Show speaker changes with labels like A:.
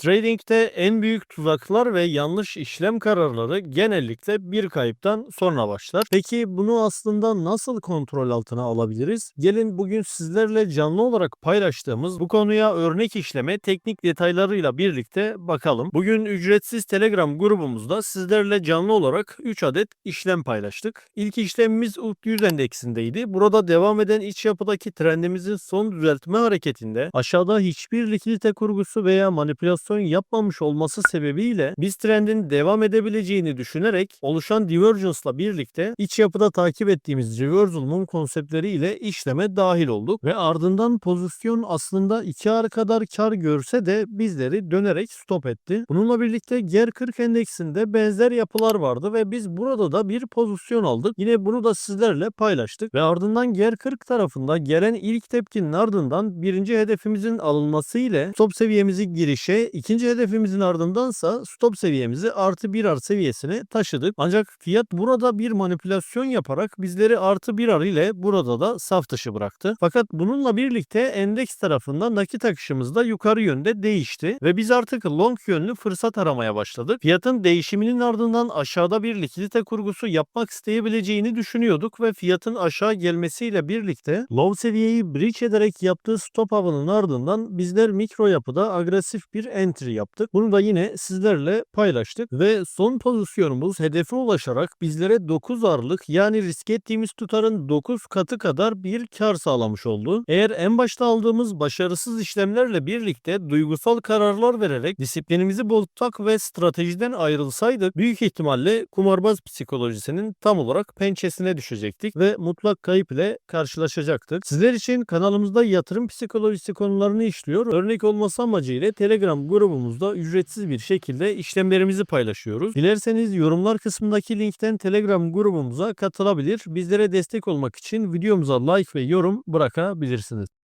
A: Trading'de en büyük tuzaklar ve yanlış işlem kararları genellikle bir kayıptan sonra başlar. Peki bunu aslında nasıl kontrol altına alabiliriz? Gelin bugün sizlerle canlı olarak paylaştığımız bu konuya örnek işleme teknik detaylarıyla birlikte bakalım. Bugün ücretsiz Telegram grubumuzda sizlerle canlı olarak 3 adet işlem paylaştık. İlk işlemimiz UT 100 endeksindeydi. Burada devam eden iç yapıdaki trendimizin son düzeltme hareketinde aşağıda hiçbir likidite kurgusu veya manipülasyon yapmamış olması sebebiyle biz trendin devam edebileceğini düşünerek oluşan divergence'la birlikte iç yapıda takip ettiğimiz reversal mum konseptleri ile işleme dahil olduk ve ardından pozisyon aslında 2 ar kadar kar görse de bizleri dönerek stop etti. Bununla birlikte GER 40 endeksinde benzer yapılar vardı ve biz burada da bir pozisyon aldık. Yine bunu da sizlerle paylaştık ve ardından GER 40 tarafında gelen ilk tepkinin ardından birinci hedefimizin alınması ile stop seviyemizi girişe, ikinci hedefimizin ardındansa stop seviyemizi artı 1 ar seviyesine taşıdık. Ancak fiyat burada bir manipülasyon yaparak bizleri artı 1 ar ile burada da saf dışı bıraktı. Fakat bununla birlikte endeks tarafında nakit akışımız da yukarı yönde değişti ve biz artık long yönlü fırsat aramaya başladık. Fiyatın değişiminin ardından aşağıda bir likidite kurgusu yapmak isteyebileceğini düşünüyorduk ve fiyatın aşağı gelmesiyle birlikte low seviyeyi breach ederek yaptığı stop avının ardından bizler mikro yapıda agresif bir entry yaptık. Bunu da yine sizlerle paylaştık ve son pozisyonumuz hedefe ulaşarak bizlere 9 arlık yani risk ettiğimiz tutarın 9 katı kadar bir kar sağlamış oldu. Eğer en başta aldığımız başarısız işlemlerle birlikte duygusal kararlar vererek disiplinimizi bozsak ve stratejiden ayrılsaydık büyük ihtimalle kumarbaz psikolojisinin tam olarak pençesine düşecektik ve mutlak kayıp ile karşılaşacaktık. Sizler için kanalımızda yatırım psikolojisi konularını işliyor. Örnek olması amacıyla Telegram grubumuzda ücretsiz bir şekilde işlemlerimizi paylaşıyoruz. Dilerseniz yorumlar kısmındaki linkten Telegram grubumuza katılabilir. Bizlere destek olmak için videomuza like ve yorum bırakabilirsiniz.